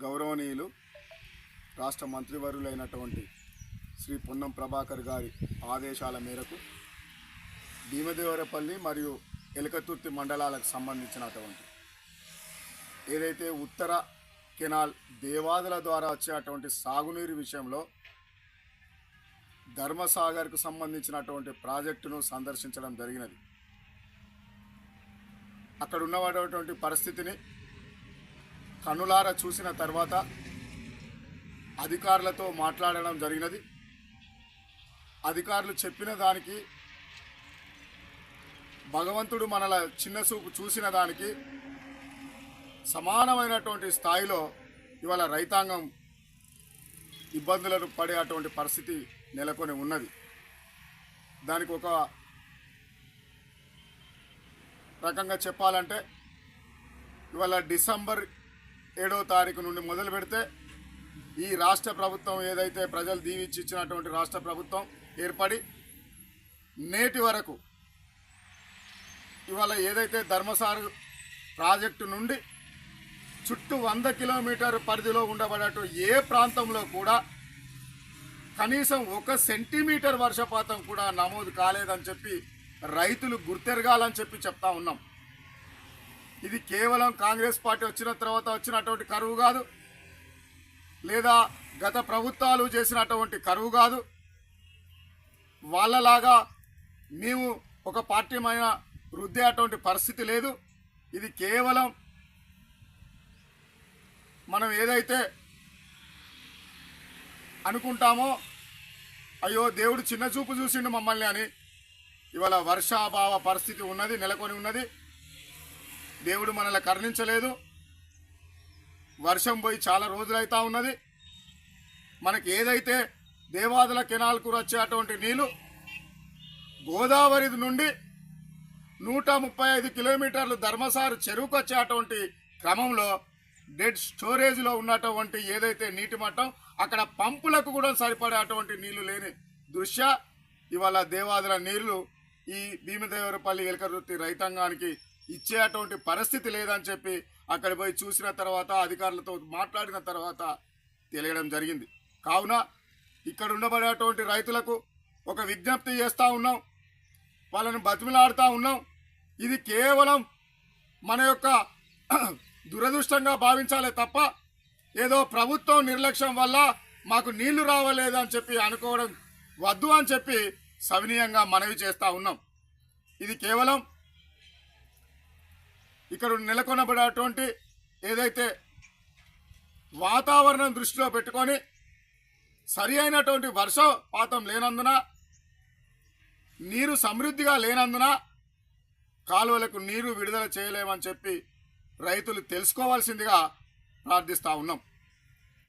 గౌరవనీయులు రాష్ట్ర మంత్రివర్యులైనటువంటి శ్రీ పొన్నం ప్రభాకర్ గారి ఆదేశాల మేరకు భీమదేవరపల్లి మరియు ఎలకతుర్తి మండలాలకు సంబంధించినటువంటి ఏదైతే ఉత్తర కెనాల్ దేవాదుల ద్వారా వచ్చేటువంటి సాగునీరు విషయంలో ధర్మసాగర్కు సంబంధించినటువంటి ప్రాజెక్టును సందర్శించడం జరిగినది. అక్కడ ఉన్నటువంటి పరిస్థితిని కనులారా చూసిన తర్వాత అధికారులతో మాట్లాడడం జరిగినది. అధికారులు చెప్పిన దానికి భగవంతుడు మనల చిన్న చూపు చూసిన దానికి సమానమైనటువంటి స్థాయిలో ఇవాళ రైతాంగం ఇబ్బందులను పడే అటువంటి పరిస్థితి నెలకొని ఉన్నది. దానికి ఒక రకంగా చెప్పాలంటే ఇవాళ డిసెంబర్ ఏడవ తారీఖు నుండి మొదలు పెడితే ఈ రాష్ట్ర ప్రభుత్వం ఏదైతే ప్రజలు దీవించి ఇచ్చినటువంటి రాష్ట్ర ప్రభుత్వం ఏర్పడి నేటి వరకు ఇవాళ ఏదైతే ధర్మసారు ప్రాజెక్టు నుండి చుట్టూ వంద కిలోమీటర్ పరిధిలో ఉండబడేటు ఏ ప్రాంతంలో కూడా కనీసం ఒక సెంటీమీటర్ వర్షపాతం కూడా నమోదు కాలేదని చెప్పి రైతులు గుర్తెరగాలని చెప్పి చెప్తా ఉన్నాం. ఇది కేవలం కాంగ్రెస్ పార్టీ వచ్చిన తర్వాత వచ్చినటువంటి కరువు కాదు. లేదా గత ప్రభుత్వాలు చేసినటువంటి కరువు కాదు. వాళ్ళలాగా మేము ఒక పార్టీమైన వృద్ధి అటువంటి పరిస్థితి లేదు. ఇది కేవలం మనం ఏదైతే అనుకుంటామో అయ్యో దేవుడు చిన్న చూపు చూసిండు మమ్మల్ని అని ఇవాళ వర్షాభావ పరిస్థితి ఉన్నది నెలకొని ఉన్నది. దేవుడు మనల్ని కరుణించలేదు. వర్షం పోయి చాలా రోజులైతా ఉన్నది. మనకి ఏదైతే దేవాదుల కెనాల్కు వచ్చేటువంటి నీళ్ళు గోదావరి నుండి నూట ముప్పై ఐదు కిలోమీటర్లు ధర్మసారు చెరువుకు వచ్చేటువంటి క్రమంలో డెడ్ స్టోరేజ్లో ఉన్నటువంటి ఏదైతే నీటి మట్టం అక్కడ పంపులకు కూడా సరిపడేటువంటి నీళ్ళు లేని దృశ్య. ఇవాళ దేవాదుల నీళ్ళు ఈ భీమదేవరపల్లి ఎలకరుత్తి రైతాంగానికి ఇచ్చేటువంటి పరిస్థితి లేదని చెప్పి అక్కడ పోయి చూసిన తర్వాత అధికారులతో మాట్లాడిన తర్వాత తెలియడం జరిగింది. కావున ఇక్కడ ఉండబడేటువంటి రైతులకు ఒక విజ్ఞప్తి చేస్తూ ఉన్నాం. వాళ్ళని బతిమిలాడుతూ ఉన్నాం. ఇది కేవలం మన యొక్క దురదృష్టంగా భావించాలే తప్ప ఏదో ప్రభుత్వం నిర్లక్ష్యం వల్ల మాకు నీళ్ళు రావలేదు అని చెప్పి అనుకోవడం వద్దు అని చెప్పి సవినీయంగా మనవి చేస్తూ ఉన్నాం. ఇది కేవలం ఇక్కడ నెలకొనబడేటువంటి ఏదైతే వాతావరణం దృష్టిలో పెట్టుకొని సరి అయినటువంటి వర్షపాతం లేనందున నీరు సమృద్ధిగా లేనందున కాలువలకు నీరు విడుదల చేయలేమని చెప్పి రైతులు తెలుసుకోవాల్సిందిగా ప్రార్థిస్తూ ఉన్నాం.